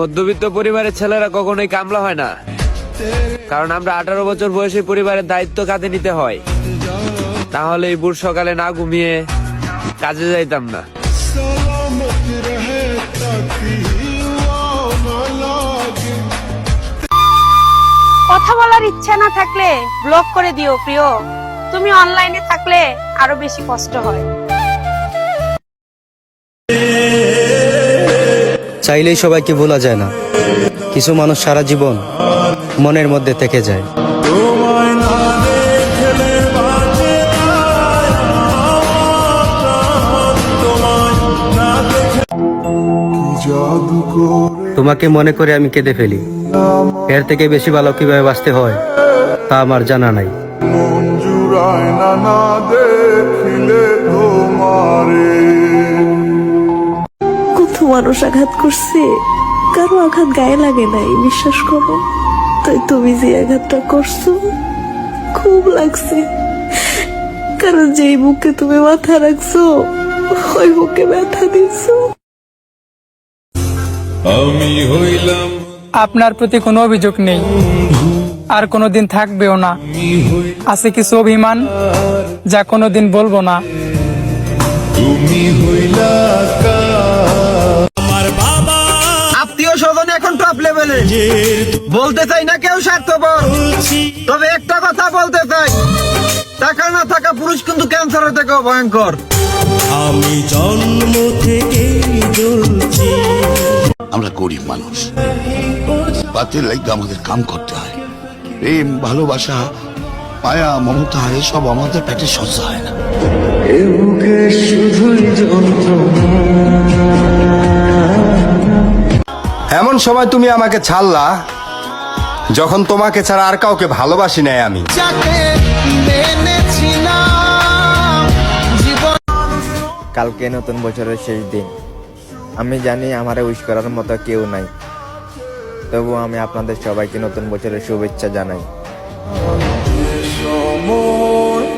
মধ্যবিত্ত পরিবারের ছেলেরা কখনোই কামলা হয় না। কারণ আমরা আঠারো বছর বয়সী পরিবারের দায়িত্ব কাঁধে নিতে হয়। তাহলে এই বুড় সকালে না ঘুমিয়ে কাজে যাইতাম না। কথা বলার ইচ্ছা না থাকলে ব্লক করে দিও প্রিয়। তুমি অনলাইনে থাকলে আরও বেশি কষ্ট হয়। চাইলেই সবাইকে ভোলা যায় না। কিছু মানুষ সারা জীবন মনের মধ্যে থেকে যায়। তোমাকে মনে করে আমি কেঁদে ফেলি। এর থেকে বেশি ভালো কীভাবে বাঁচতে হয় তা আমার জানা নাই। না দেখিলে তোমারে। মানুষ আঘাত করছে কারও আঘাত গায়ে লাগে নাই বিশ্বাস করো। তাই তুমি যে আঘাতটা করছ খুব লাগছে। কারণ যেই বুকে তুমি মাথা রাখছো ওই বুকে ব্যথা দিছো। আমি হইলাম আপনার প্রতি কোনো অভিযোগ নেই। আর কোনোদিন থাকবেও না। আছে কিছু অভিমান যা কোনোদিন বলব না। তুমি হইলা স্বজন এখন টপ লেভেলে বলতে চাই না কেউ স্বার্থপর। তবে একটা কথা বলতে চাই। টাকা না থাকা পুরুষ কিন্তু ক্যান্সারের থেকেও ভয়ঙ্কর। আমি জন্ম থেকে জ্বলছি। আমরা গরিব মানুষ। পাতের লাইগা আমাদের কাম করতে হয়। প্রেম ভালোবাসা মায়া মমতা এসব আমাদের পেটে সহ্য হয় না। এমন সময় তুমি আমাকে ছাড়লা যখন তোমাকে ছাড়া আর কাউকে ভালোবাসি নাই আমি। কালকে নতুন বছরের শেষ দিন। আমি জানি আমারে উইশ করার মতো কেউ নাই। তবু আমি আপনাদের সবাইকে নতুন বছরের শুভেচ্ছা জানাই। সময়